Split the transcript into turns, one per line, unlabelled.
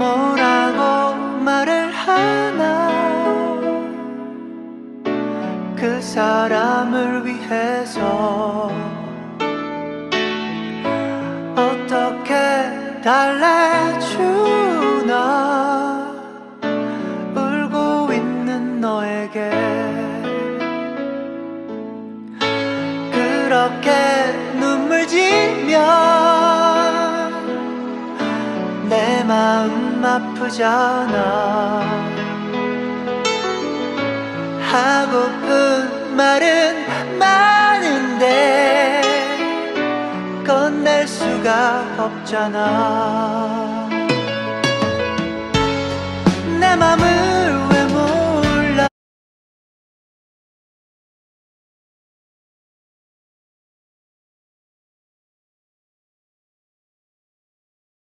뭐라고 말을 하나? 그 사람을 위해서 어떻게 달래주나? 울고 있는 너에게 그렇게 내 마음 아프잖아. 하고픈 말은 많은데 건넬 수가 없잖아. 내 맘은